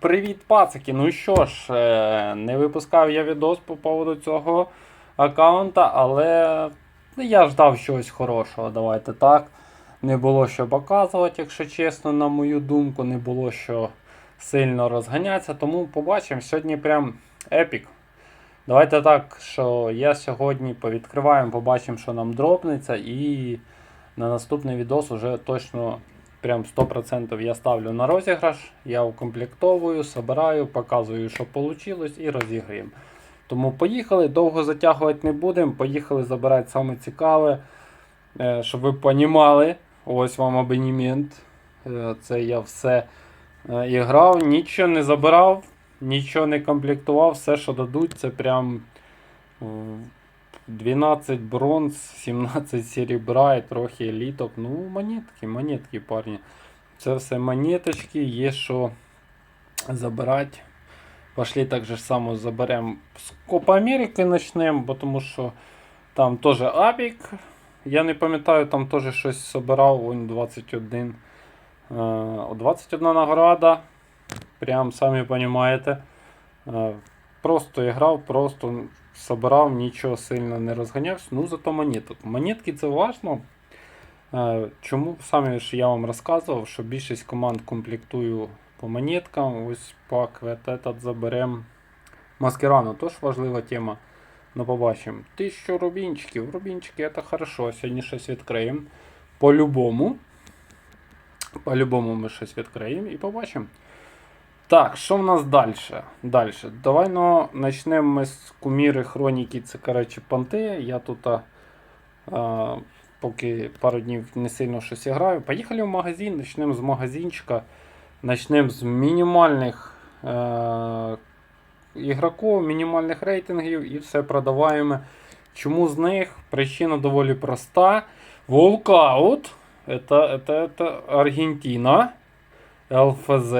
Привіт, пацики! Ну що ж, е, не випускав я відос по поводу цього аккаунта, але ну, я ждав чогось хорошого, давайте так. Не було що показувати, якщо чесно, на мою думку, не було що сильно розганятися, тому побачимо. Сьогодні прям епік. Давайте так, що я сьогодні повідкриваємо, побачимо, що нам дропнеться, і на наступний відос уже точно прям 100% я ставлю на розіграш, я укомплектовую, собираю, показую, що вийшло, і розіграємо. Тому поїхали, довго затягувати не будемо. Поїхали забирати саме цікаве, е, щоб ви понімали. Ось вам абонемент. Е, Це я все е, і грав, нічого не забирав, нічого не комплектував, все, що дадуть, це прям 12 бронз, 17 серебра і трохи еліток. Ну, монетки, монетки, парні. Це все монеточки, є що забирати. Пошли так же само заберемо з Копа Америки почнемо, бо тому що там теж Апік. Я не пам'ятаю, там теж щось збирав, вон 21. Е, 21 награда. Прям самі розумієте. Е, Просто грав, просто собирав, нічого сильно не розганявся. Ну, зато монеток. Монетки це важно. Е, Чому саме ж я вам розказував, що більшість команд комплектую по монеткам. Ось пак этот заберемо маскирану. Тож важлива тема. Ну, побачимо. 1000 рубінчиків. Рубінчики це хорошо. Сьогодні щось відкриємо. По-любому. По-любому ми щось відкриємо і побачимо. Так, що в нас далі? Далі. Давай ну, почнемо ми з куміри хроніки. Це коротше понти. Я тут а, а, поки пару днів не сильно щось граю. Поїхали в магазин, почнемо з магазинчика. Почнемо з мінімальних е, ігроків, мінімальних рейтингів і все продаваємо. Чому з них? Причина доволі проста. Волкаут. Это, это, это Аргентина. ЛФЗ.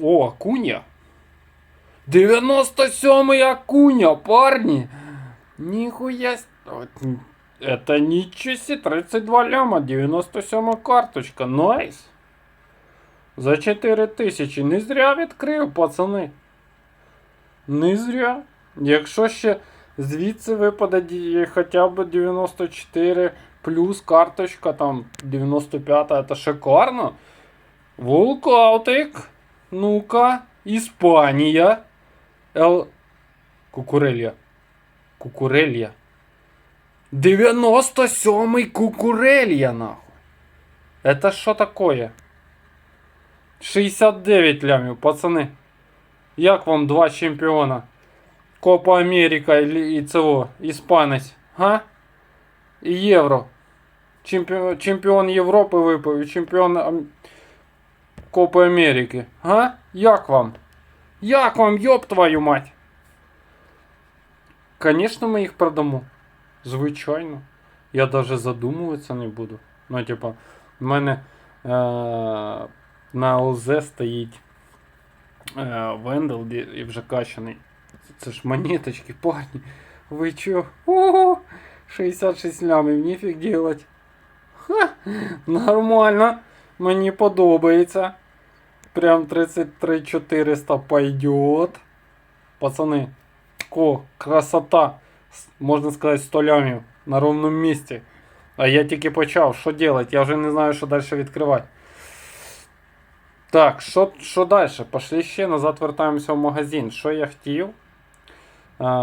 О, Акуня. 97-й Акуня, парни. Нихуя. Это ничего себе, 32 ляма, 97 карточка, найс. За 4 тисячі. Не зря відкрив, пацани. Не зря. Якщо ще звідси випаде хоча б 94 плюс карточка там 95, це шикарно. Вулкаутик. Ну-ка, Іспанія. Ел... Кукурелья. Кукурелья. 97-й Кукурелья, нахуй. Это що такое? 69 лямів, пацани. Як вам два чемпіона? Копа Америка і, і цього, іспанець, га? І Євро. Чемпіон, чемпіон Європи випав і чемпіон Ам- Копи Америки. Га? Як вам? Як вам, йоб твою мать? Конечно, ми їх продамо. Звичайно. Я даже задумуватися не буду. Ну, типа, в мене е- на ЛЗ стоїть е- Вендел де- і вже качаний. Це ж монеточки, парні. Ви чо? Ого! 66 лямів, ніфіг делать. Ха! Нормально. Мені подобається. Прям 33 400 пойдет. Пацани. О, красота. Можна сказати, 100 лямів на ровному місці. А я тільки почав. Що делать? Я вже не знаю, що далі відкривати. Так, що, що далі? Пошли ще назад вертаємося в магазин. Що я хотів?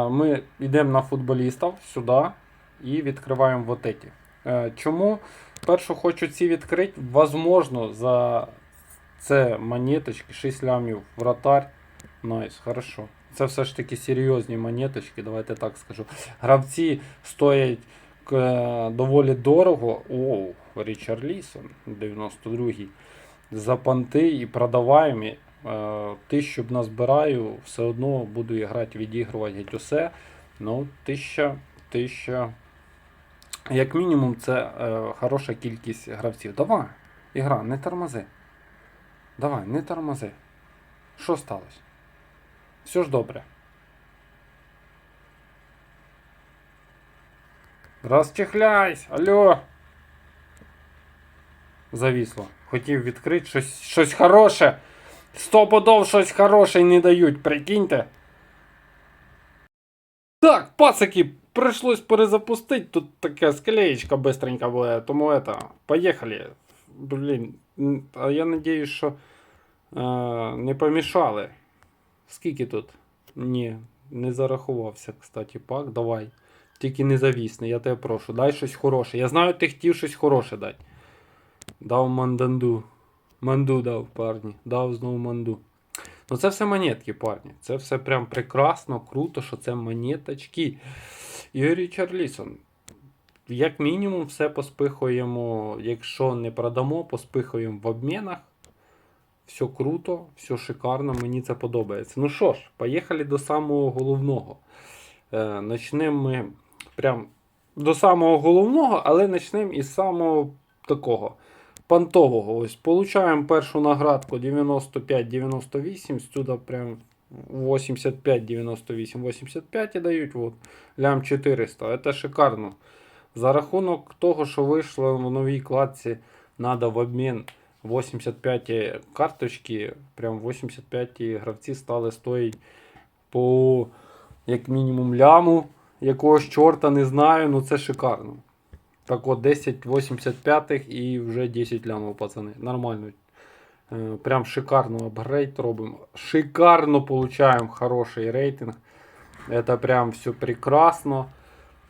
Ми йдемо на футболістів сюди і відкриваємо вот эти. Е, Чому? Першу хочу ці відкрити. Возможно, за це монеточки, 6 лямів вратарь. Найс, хорошо. Це все ж таки серйозні монеточки, давайте так скажу. Гравці стоять е, доволі дорого. Оу, Річард Лісон, 92-й. За понти і продаваємі. Е, Тисячу б назбираю, все одно буду грати, відігрувати геть усе. Ну, тисяча, тисяча. Як мінімум, це е, хороша кількість гравців. Давай, ігра, не тормози. Давай, не тормози. Що сталося? Все ж добре. Розчехляйсь! Алло! Завісло. Хотів відкрити щось, щось хороше. Стопудов щось хороше не дають, прикиньте. Так, пацаки, пришлось перезапустити. Тут така склеєчка быстренько була, тому это, поїхали. Блін, а я надіюсь, що е, не помішали. Скільки тут? Ні, не зарахувався, кстати, пак. Давай. Тільки незавісний, я тебе прошу. Дай щось хороше. Я знаю, ти хотів щось хороше дати. Дав манданду. Манду дав, парні. Дав знову манду. Ну це все монетки, парні. Це все прям прекрасно, круто, що це монеточки. Юрій Чарлісон. Як мінімум, все поспихуємо, якщо не продамо, поспихуємо в обмінах. Все круто, все шикарно, мені це подобається. Ну що ж, поїхали до самого головного. Е, начнемо ми прям до самого головного, але почнемо із самого такого понтового. Ось получаємо першу наградку 95-98, сюди прям 85-98-85 і дають. Вот, лям 400. Це шикарно. За рахунок того, що вийшло в новій кладці, надо в обмін 85 карточки, прям 85 гравці стали стоїть по як мінімум ляму. Якогось чорта не знаю, ну це шикарно. Так от 10 85 і вже 10 лямов, пацани. Нормально. Е, Прям шикарно апгрейд робимо. Шикарно получаємо хороший рейтинг. Это прям все прекрасно.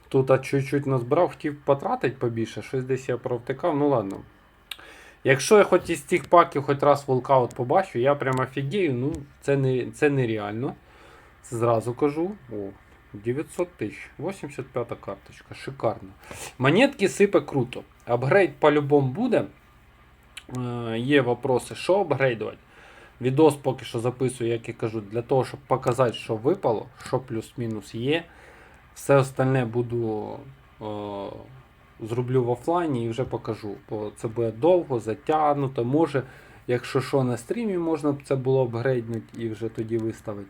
Тут чуть-чуть назбирав, хотів потратити побільше, щось десь я провтикав, ну ладно. Якщо я хоч із цих паків хоч раз волкаут побачу, я прям офігею, ну це, не, це нереально. Зразу кажу. О, 900 тисяч. 85 карточка. Шикарно. Монетки сипе круто. Апгрейд по-любому буде. Е, є вопроси, що апгрейдувати. Відос поки що записую, як я кажу, для того, щоб показати, що випало, що плюс-мінус є. Все остальне буду е, зроблю в офлайні і вже покажу. Бо це буде довго, затягнуто. Може, якщо що на стрімі, можна це було апгрейднути і вже тоді виставити.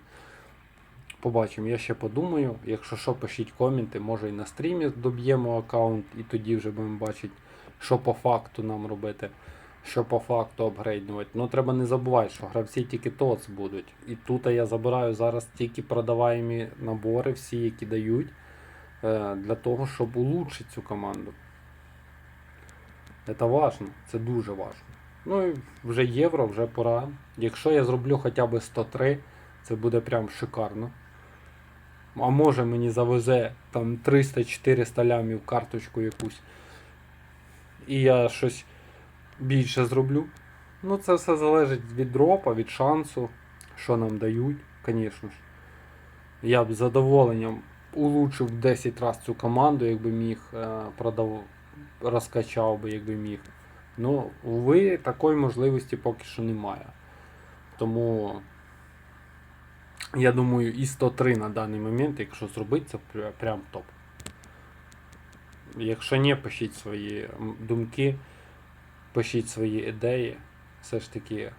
Побачимо, я ще подумаю. Якщо що, пишіть коменти, може і на стрімі доб'ємо аккаунт, і тоді вже будемо бачити, що по факту нам робити, що по факту апгрейднувати. Ну треба не забувати, що гравці тільки ТОЦ будуть. І тут я забираю зараз тільки продаваємі набори, всі, які дають, е, для того, щоб улучшити цю команду. Це важно, це дуже важно. Ну і вже євро, вже пора. Якщо я зроблю хоча б 103, це буде прям шикарно. А може мені завезе там 300-400 лямів карточку якусь. І я щось більше зроблю. Ну, це все залежить від дропа, від шансу, що нам дають, звісно ж. Я б з задоволенням улучшив 10 разів цю команду, якби міг е, продав, розкачав би, якби міг. Ну, ви такої можливості поки що немає. Тому я думаю, і 103 на даний момент, якщо зробити, це прям топ. Якщо ні, пишіть свої думки, пишіть свої ідеї. Все ж таки,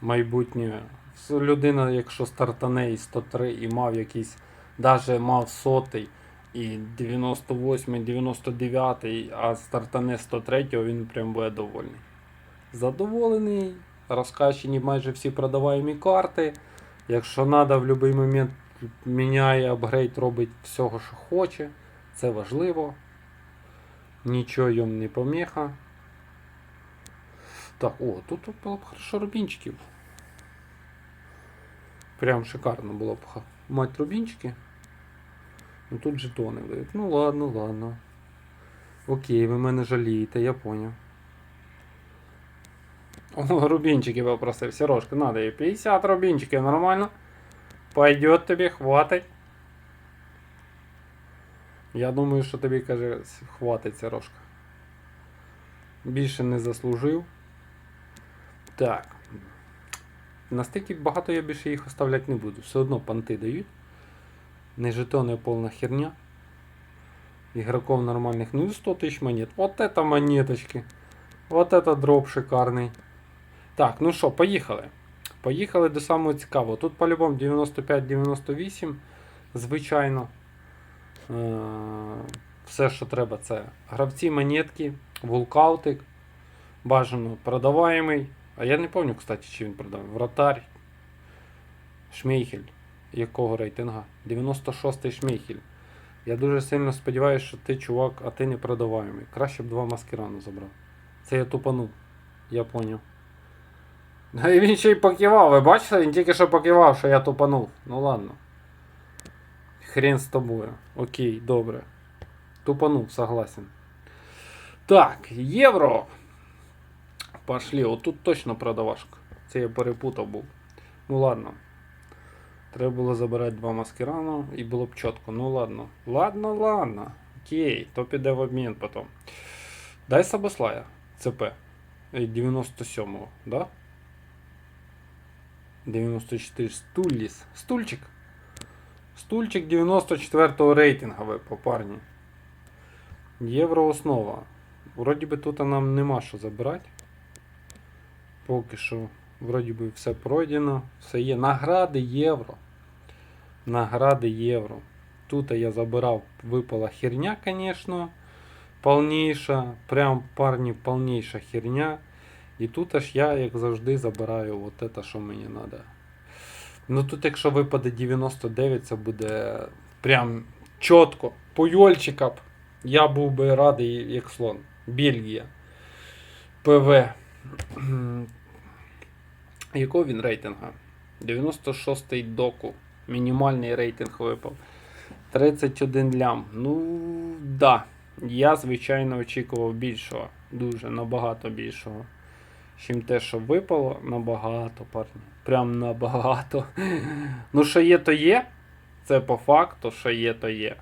майбутнє. Людина, якщо стартане і 103 і мав якийсь, навіть мав сотий і 98, 99, а стартане 103, він прям буде довольний. Задоволений, розкачені майже всі продаваємі карти. Якщо треба, в будь-який момент міняє апгрейд, робить всього, що хоче. Це важливо. Нічого йому не поміха. Так, о, тут було б хорошо рубінчиків. Прям шикарно було б мати рубінчики. Ну тут жетони дають. Ну ладно, ладно. Окей, ви мене жалієте, я поняв. О, рубинчики попросив. Сережка, надо їй 50 рубинчиків, нормально? Пойдет тобі, хватить. Я думаю, що тобі каже, хватить Сережка. Більше не заслужив. Так. Настільки багато я більше їх оставляти не буду. Все одно понти дають. Не жетони, а повна херня. Игроков нормальных. Ну и 100 тысяч монет. Вот это монеточки. Вот это дроп шикарний. Так, ну що, поїхали. Поїхали до самого цікавого. Тут по-любому 95-98, звичайно. Е, Все, що треба, це гравці монетки, вулкаутик, бажано продаваємий, А я не пам'ятаю, кстати, чи він продав. Вратарь. Шмейхель. Якого рейтинга? 96-й Шмейхель. Я дуже сильно сподіваюся, що ти, чувак, а ти не продаваємий. Краще б два маскирану забрав. Це я тупанув. Я поняв. А і він ще й покивав, ви бачите? Він тільки що покивав, що я тупанув. Ну ладно. Хрен з тобою. Окей, добре. Тупанув, согласен. Так, євро. Пошли. Отут точно продавашка. Це я перепутав був. Ну ладно. Треба було забирати два маскирану і було б чітко. Ну ладно. Ладно, ладно. Окей, то піде в обмін потім. Дай Сабослая. ЦП. Е, 97-го, да? 94 Стулліс. Стульчик. Стульчик 94-го рейтинга випав, парні. Євро основа. Вроді би тут нам нема що забирати. Поки що, вроді би, все пройдено. Все є. Награди євро. Награди євро. Тут я забирав, випала херня, звісно. Повніша. Прям парні повніша херня. І тут аж я, як завжди, забираю от це, що мені треба. Ну тут, якщо випаде 99, це буде прям чітко. Пойольчика б. Я був би радий, як слон. Бельгія. ПВ. Якого він рейтинга? 96-й доку. Мінімальний рейтинг випав. 31 лям. Ну, да. Я, звичайно, очікував більшого. Дуже набагато більшого. Чим те, що випало, набагато, парні. Прям набагато. Ну, що є, то є. Це по факту, що є, то є.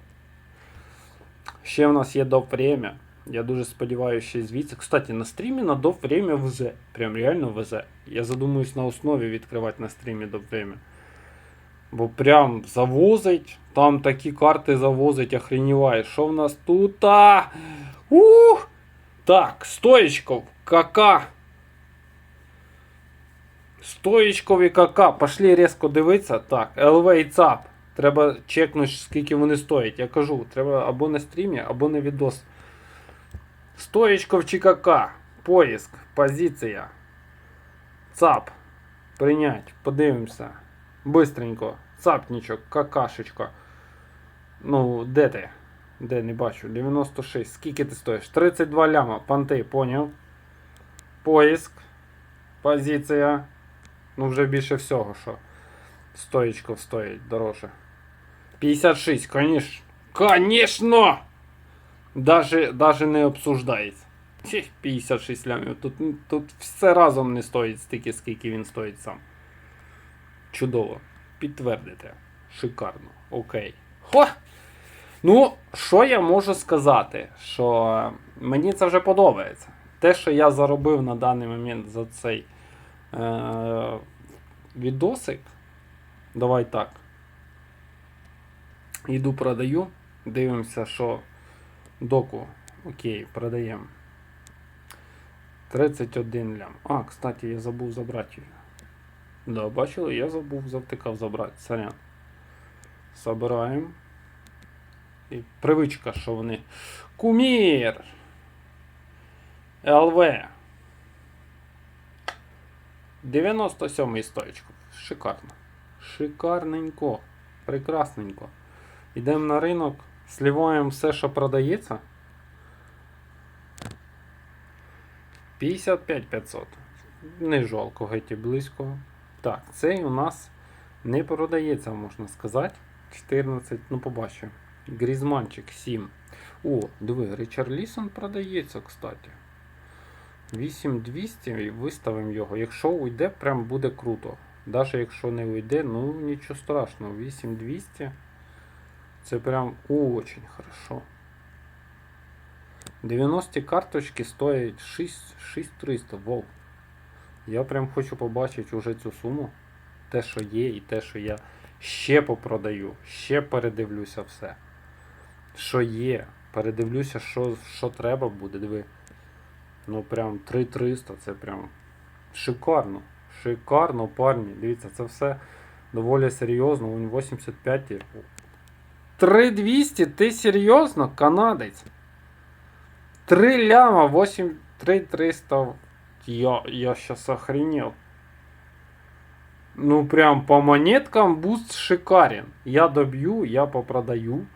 Ще в нас є доп время. Я дуже сподіваюся, що звідси. Кстати, на стрімі на доп время везе. Прям реально везе. Я задумуюсь на основі відкривати на стрімі доп время. Бо прям завозить. Там такі карти завозить, охреніваєш. Що в нас тут? А! Ух! Так, стоечков, кака. Стоїчков і КК. Пошли різко дивитися. Так, ЛВ і ЦАП. Треба чекнути, скільки вони стоять. Я кажу, треба або на стрімі, або на відос. Стоїчков чи КК. Поиск. Позиція. ЦАП. Прийнять. Подивимося. Бистренько. Цапнічок, какашечка. Ну, де ти? Де не бачу? 96. Скільки ти стоїш? 32 ляма. Панти, поняв. Поиск. Позиція. Ну, вже більше всього, що стоїчков стоїть дороже. 56, конечно. Конечно! Даже, даже не обсуждається. 56 лямів. Тут, тут все разом не стоїть стільки, скільки він стоїть сам. Чудово. Підтвердите. Шикарно. Окей. Хо! Ну, що я можу сказати? Що мені це вже подобається. Те, що я заробив на даний момент за цей е- відосик. Давай так. Йду продаю. Дивимося, що доку. Окей, продаємо. 31 лям. А, кстати, я забув забрати її. Да, бачили, я забув, завтикав забрати. Сорян. Забираємо. І привичка, що вони. Кумір! ЛВ. 97-й стоечку. Шикарно. Шикарненько. Прекрасненько. Йдемо на ринок, сливаємо все, що продається. 55 500. Не жалко, геть близько. Так, цей у нас не продається, можна сказати. 14, ну побачимо. Грізманчик 7. О, диви, Ричард Лісон продається, кстати. 8200 і виставимо його. Якщо уйде, прям буде круто. Навіть якщо не уйде, ну нічого страшного. 8200. Це прям очень хорошо. 90 карточки стоять 6, 6300. Вау. Я прям хочу побачити уже цю суму. Те, що є, і те, що я ще попродаю. Ще передивлюся все. Що є. Передивлюся, що, що треба буде. Диви. Ну прям 3300, це прям шикарно. Шикарно, парні. Дивіться, це все доволі серйозно. Він 85. 3200? Ти серйозно? Канадець? 3 ляма, 8, 3300. Я, я сейчас охренел. Ну, прям по монеткам буст шикарен. Я доб'ю, я попродаю.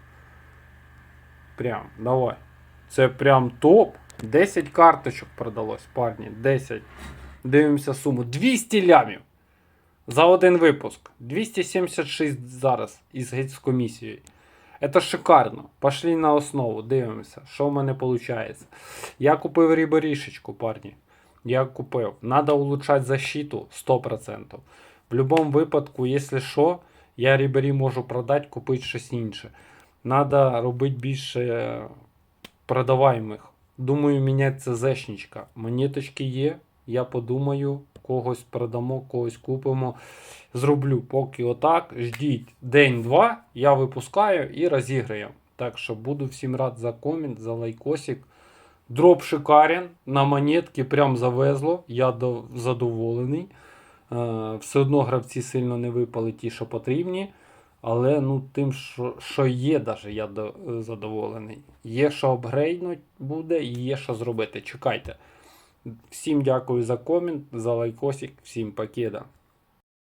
Прям, давай. Це прям топ. 10 карточок продалось, парні. 10. Дивимося суму. 200 лямів. За один випуск. 276 зараз із геть з комісією. Это шикарно. Пошли на основу, дивимося, що в мене виходить. Я купив ріберішечку, парні. Я купив. Надо улучшать защиту 100%. В будь-якому випадку, якщо що, я рібері можу продати, купити щось інше. Надо робити більше продаваємих. Думаю, міняти це зешнічка. Монеточки є. Я подумаю, когось продамо, когось купимо. Зроблю поки отак. Ждіть день-два, я випускаю і розіграємо. Так що буду всім рад за комент, за лайкосик. Дроп шикарен, на монетки прям завезло. Я задоволений. Е, все одно гравці сильно не випали ті, що потрібні. Але ну, тим, що, що є, даже я задоволений. Є що апгрейднуть буде і є що зробити. Чекайте. Всім дякую за комент, за лайкосик, всім покеда.